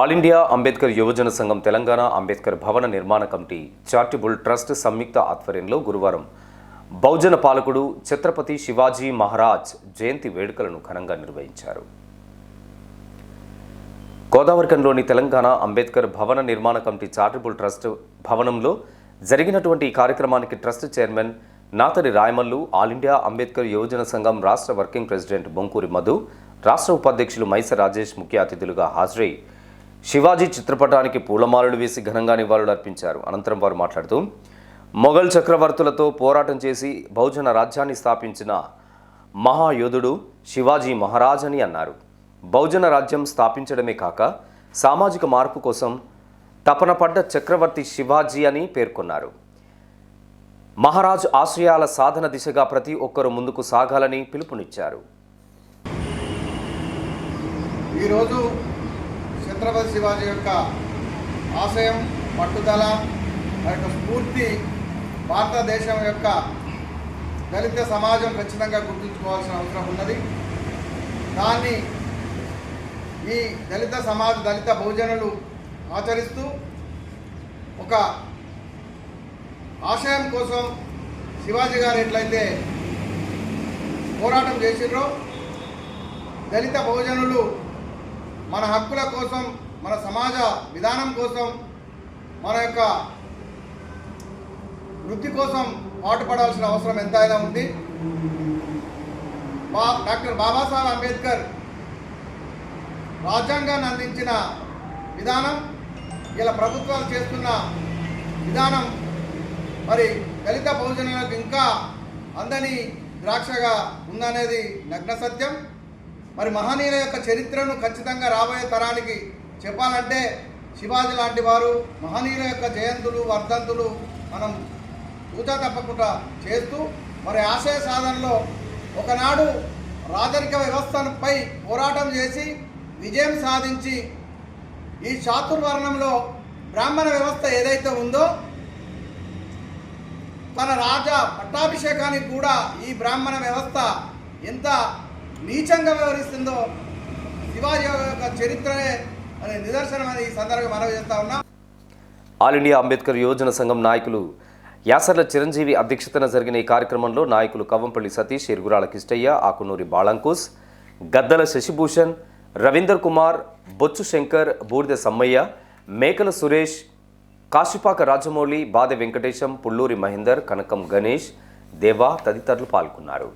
All India Ambedkar యువజన సంఘం తెలంగాణ అంబేద్కర్ భవన నిర్మాణ కమిటీ చారిటబుల్ ట్రస్ట్ సంయుక్త ఆధ్వర్యంలో గురువారం బహుజన పాలకుడు ఛత్రపతి శివాజీ మహారాజ్ జయంతి వేడుకలను ఘనంగా నిర్వహించారు. గోదావరికంలోని తెలంగాణ అంబేద్కర్ భవన నిర్మాణ కమిటీ చారిటబుల్ ట్రస్ట్ భవనంలో జరిగినటువంటి ఈ కార్యక్రమానికి trust chairman Nathari Rayamallu all India Ambedkar యువజన సంఘం రాష్ట్ర వర్కింగ్ ప్రెసిడెంట్ బొంకూరి మధు రాష్ట్ర ఉపాధ్యక్షులు మైస రాజేష్ ముఖ్య అతిథులుగా హాజరై శివాజీ చిత్రపటానికి పూలమాలలు వేసి ఘనంగా నివాళులు అర్పించారు. అనంతరం వారు మాట్లాడుతూ మొఘల్ చక్రవర్తులతో పోరాటం చేసి బహుజన రాజ్యాన్ని స్థాపించిన మహాయోధుడు శివాజీ మహారాజ్ అని అన్నారు. బహుజన రాజ్యం స్థాపించడమే కాక సామాజిక మార్పు కోసం తపన పడ్డ చక్రవర్తి శివాజీ అని పేర్కొన్నారు. మహారాజ్ ఆశయాల సాధన దిశగా ప్రతి ఒక్కరూ ముందుకు సాగాలని పిలుపునిచ్చారు. ఈరోజు ఛత్రపతి శివాజీ యొక్క ఆశయం పట్టుదల ఆ యొక్క స్ఫూర్తి భారతదేశం యొక్క దళిత సమాజం ఖచ్చితంగా గుర్తుంచుకోవాల్సిన అవసరం ఉన్నది. దాన్ని ఈ దళిత సమాజ దళిత బహుజనులు ఆచరిస్తూ ఒక ఆశయం కోసం శివాజీ గారు ఎట్లయితే పోరాటం చేసిర్రో దళిత బహుజనులు మన హక్కుల కోసం మన సమాజ విధానం కోసం మన యొక్క వృత్తి కోసం పాటుపడాల్సిన అవసరం ఎంతైనా ఉంది. బా డాక్టర్ బాబాసాహెబ్ అంబేద్కర్ రాజ్యాంగాన్ని అందించిన విధానం ఇలా ప్రభుత్వాలు చేస్తున్న విధానం మరి దళిత బహుజనులకు ఇంకా అందని ద్రాక్షగా ఉందనేది నగ్న సత్యం. మరి మహనీయుల యొక్క చరిత్రను ఖచ్చితంగా రాబోయే తరానికి చెప్పాలంటే శివాజీ లాంటి వారు మహనీయుల యొక్క జయంతులు వర్ధంతులు మనం పూజా తప్పకుండా చేస్తూ మరి ఆశయ సాధనలో ఒకనాడు రాజరిక వ్యవస్థపై పోరాటం చేసి విజయం సాధించి ఈ చాతుర్వర్ణంలో బ్రాహ్మణ వ్యవస్థ ఏదైతే ఉందో తన రాజా పట్టాభిషేకానికి కూడా ఈ బ్రాహ్మణ వ్యవస్థ ఎంత నీచంగా వ్యవహరిస్తుందో శివాజీ యొక్క చరిత్రనే అనే నిదర్శనం ఈ సందర్భంగా మనవి చేస్తా ఉన్నా. ఆల్ ఇండియా అంబేద్కర్ యువజన సంఘం నాయకులు యాసర్ల చిరంజీవి అధ్యక్షతన జరిగిన ఈ కార్యక్రమంలో నాయకులు కవ్వంపల్లి సతీష్ ఎరుగురాల కిష్టయ్య ఆకునూరి బాళంకుస్ గద్దల శశిభూషణ్ రవీందర్ కుమార్ బొచ్చు శంకర్ బూడిద సమ్మయ్య మేకల సురేష్ కాశీపాక రాజమౌళి బాదె వెంకటేశం పుల్లూరి మహేందర్ కనకం గణేష్ దేవా తదితరులు పాల్గొన్నారు.